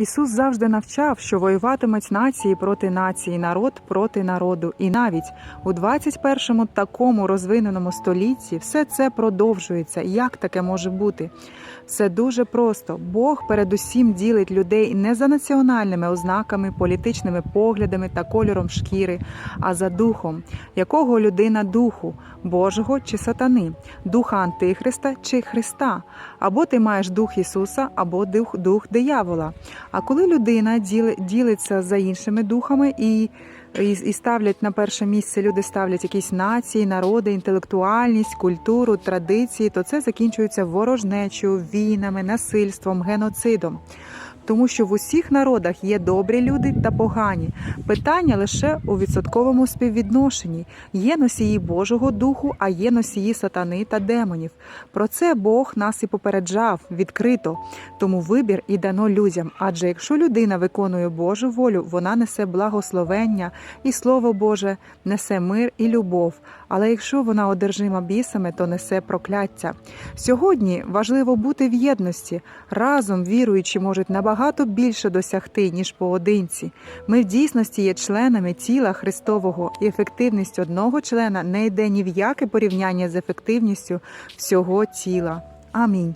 Ісус завжди навчав, що воюватимуть нації проти нації, народ проти народу. І навіть у 21-му такому розвиненому столітті все це продовжується. Як таке може бути? Все дуже просто. Бог передусім ділить людей не за національними ознаками, політичними поглядами та кольором шкіри, а за духом, якого людина духу, Божого чи сатани, духа Антихриста чи Христа. Або ти маєш дух Ісуса, або дух, дух диявола. А коли людина діли- ділиться за іншими духами і, і ставлять на перше місце, люди ставлять якісь нації, народи, інтелектуальність, культуру, традиції, то це закінчується ворожнечою, війнами, насильством, геноцидом. Тому що в усіх народах є добрі люди та погані. Питання лише у відсотковому співвідношенні. Є носії Божого духу, а є носії сатани та демонів. Про це Бог нас і попереджав відкрито. Тому вибір і дано людям. Адже якщо людина виконує Божу волю, вона несе благословення, і Слово Боже несе мир і любов. Але якщо вона одержима бісами, то несе прокляття. Сьогодні важливо бути в єдності. Разом віруючі можуть набагато більше досягти, ніж поодинці. Ми в дійсності є членами тіла Христового, і ефективність одного члена не йде ні в яке порівняння з ефективністю всього тіла. Амінь.